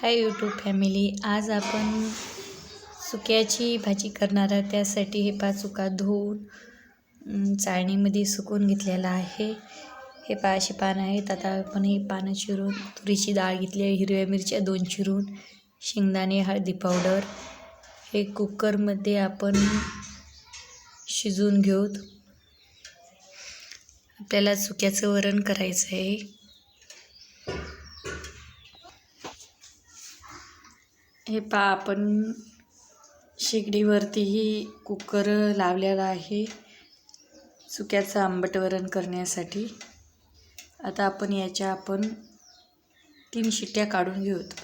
Hi YouTube family आज आपण सुक्याची भाजी करणार आहे त्यासाठी हे पा चुका धुवून चाळणीमध्ये सुकून घेतलेला आहे. हे पा अशी पानं आहेत. आता आपण हे पानं चिरून तुरीची डाळ घेतली आहे हिरव्या मिरच्या दोन चिरून शेंगदाणे हळदी पावडर. हे कुकरमध्ये आपण शिजवून घेऊत आपल्याला सुक्याचं वरण करायचं आहे. हे पहा आपण शेगडीवरतीही कुकर लावलेला आहे. सुक्याचं आंबट वरण करण्यासाठी. आता आपण याच्या आपण तीन शिट्ट्या काढून घेऊत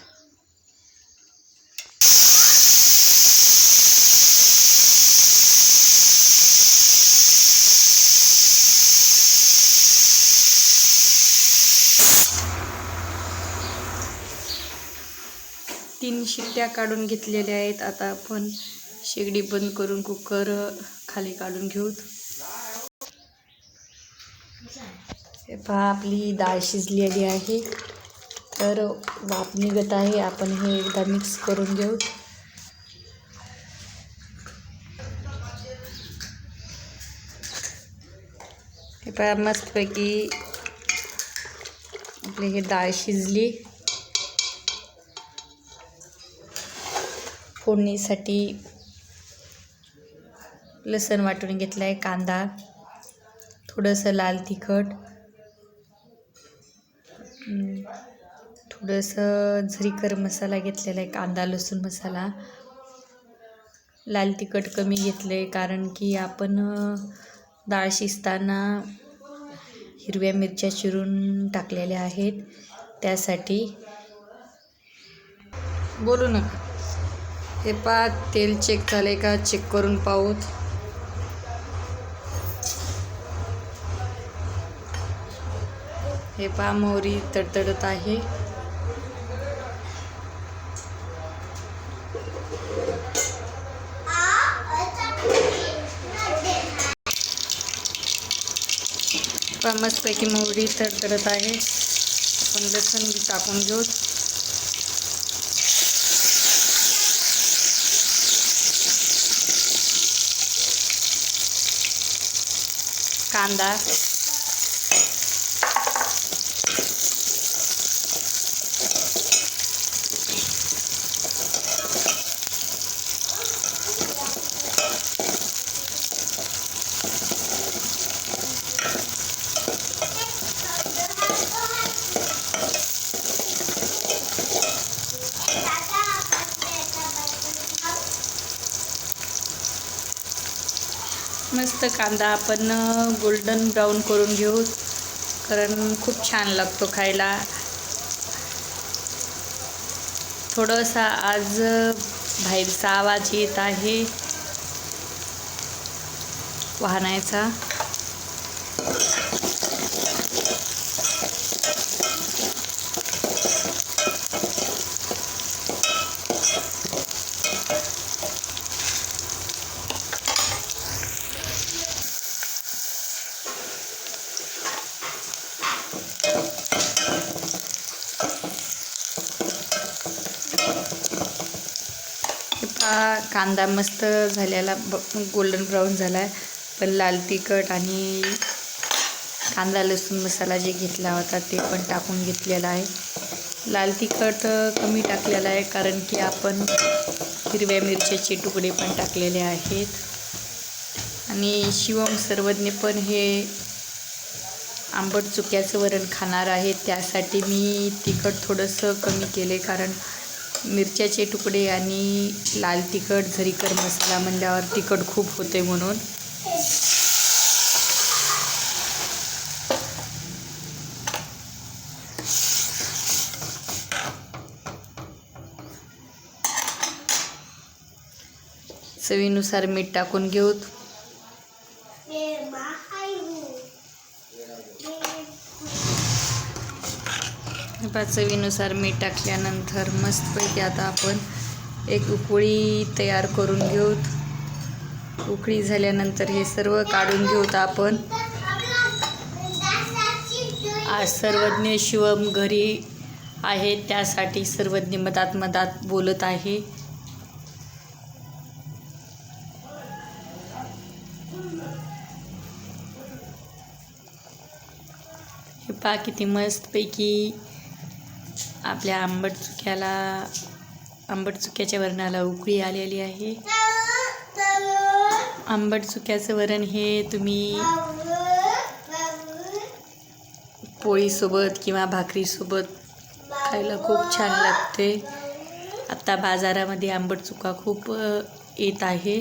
तीन शिट्ट्या काढून घेतलेल्या आहेत. आता आपण शेगडी बंद करून कुकर खाली काढून घेऊत हे पहा आपली डाळ शिजलेली आहे. तर वाफ निघत आहे. आपण हे एकदा मिक्स करून घेऊ. हे पहा मस्तपैकी आपली हे डाळ शिजली. फोडणीसाठी लसण वाटून घेतलं आहे कांदा थोडंसं लाल तिखट थोडंसं झरीकर मसाला घेतलेला आहे कांदा लसूण मसाला. लाल तिखट कमी घेतलं आहे कारण की आपण डाळ शिजताना हिरव्या मिरच्या चिरून टाकलेल्या आहेत. त्यासाठी बोलू नका. हे पा तेल चेक झाले का? चेक करून पाहूत हे पा मोहरी तडतडत आहे. पा मस्तपैकी मोहरी तडतडत आहे. आपण लसूण टाकून घेऊ. कांदा मस्त कांदा आपण गोल्डन ब्राऊन करून घेऊ. कारण खूप छान लागतो खायला. थोडंसा आज बाहेरचा आवाज येत आहे. वाहनायचा. हा कांदा मस्त झालेला ब गोल्डन ब्राऊन झाला आहे पण लाल तिखट आणि कांदा लसूण मसाला जे घेतला होता ते पण टाकून घेतलेला आहे. लाल तिखट कमी टाकलेला आहे कारण की आपण हिरव्या मिरच्याचे तुकडे पण टाकलेले आहेत. आणि शिवम सर्वज्ञ पण हे आंबट चुक्याचं वरण खाणार आहे त्यासाठी मी तिखट थोडंसं कमी केले कारण मिरच्याचे तुकडे आणि लाल तिखट झरीकर मसाला म्हणल्यावर तिखट खूप होते म्हणून. चवीनुसार मीठ टाकून घेऊत. पाचवीनुसार मीठ टाकल्यानंतर मस्तपैकी आता आपण एक उकळी तयार करून घेऊत उकळी झाल्यानंतर हे सर्व काढून घेऊत आपण. आज सर्वज्ञ शिवम घरी आहे त्यासाठी सर्वज्ञ मधात मधात बोलत आहे. हे पहा किती मस्तपैकी आपल्या आंबट चुक्याला आंबट चुक्याच्या वरणाला उकळी आलेली आहे. आंबट चुक्याचं वरण हे तुम्ही पोळीसोबत किंवा भाकरीसोबत खायला खूप छान लागते. आता बाजारामध्ये आंबट चुका खूप येत आहे.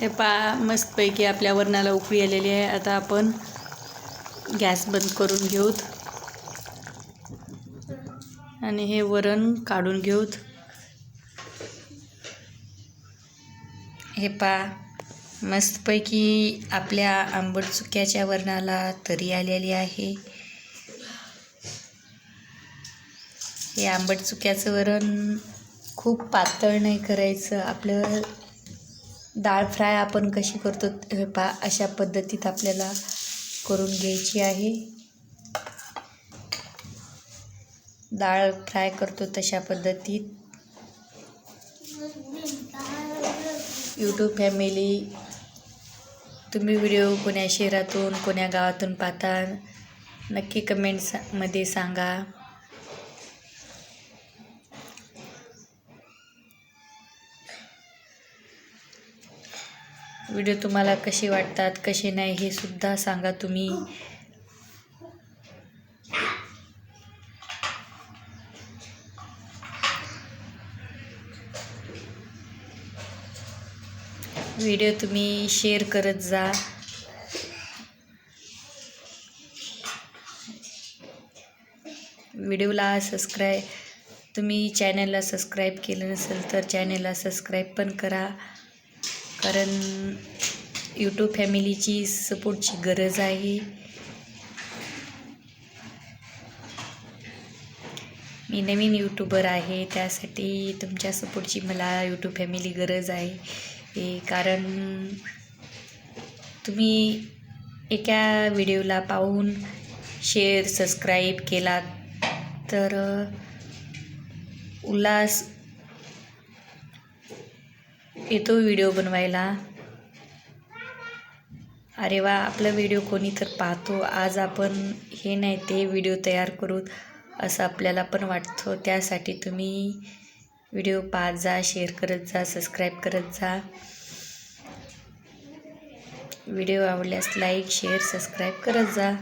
हे पा मस्तपैकी आपल्या वरणाला उकळी आलेली आहे. आता आपण गॅस बंद करून घेऊत. आणि हे वरण काढून घेऊत. हे पा मस्तपैकी आपल्या आंबट चुक्याच्या वरणाला तरी आलेली आहे. हे आंबट चुक्याचं वरण खूप पातळ नाही करायचं. आपलं डाळ फ्राय आपण कशी करतो हे पा अशा पद्धतीत आपल्याला करून घ्यायची आहे. डाळ फ्राय करतो तशा पद्धतीत. यूट्यूब फॅमिली तुम्ही व्हिडिओ कोण्या शहरातून कोण्या गावातून पाहता नक्की कमेंट्समध्ये सांगा. व्हिडिओ तुम्हाला कसे वाटतात कसे नाही हे सुद्धा सांगा तुम्ही. व्हिडिओ तुम्ही शेअर करत जा. व्हिडिओला सबस्क्राईब तुम्ही चॅनलला सबस्क्राईब केलं नसेल तर चॅनलला सबस्क्राईब पण करा. कारण यूट्यूब फॅमिलीची सपोर्टची गरज आहे. मी नवीन यूट्यूबर आहे त्यासाठी तुमच्या सपोर्टची मला यूट्यूब फॅमिली गरज आहे. कारण तुम्ही एका व्हिडिओला पाहून शेअर सबस्क्राईब केला तर उल्हास येतो व्हिडिओ बनवायला. अरे वा आपला व्हिडिओ कोणी तर पाहतो. आज आपण हे नाही ते व्हिडिओ तयार करू असं आपल्याला पण वाटतो. त्यासाठी तुम्ही व्हिडिओ पाहत जा शेअर करत जा सबस्क्राईब करत जा. व्हिडिओ आवडल्यास लाईक शेअर सबस्क्राईब करत जा.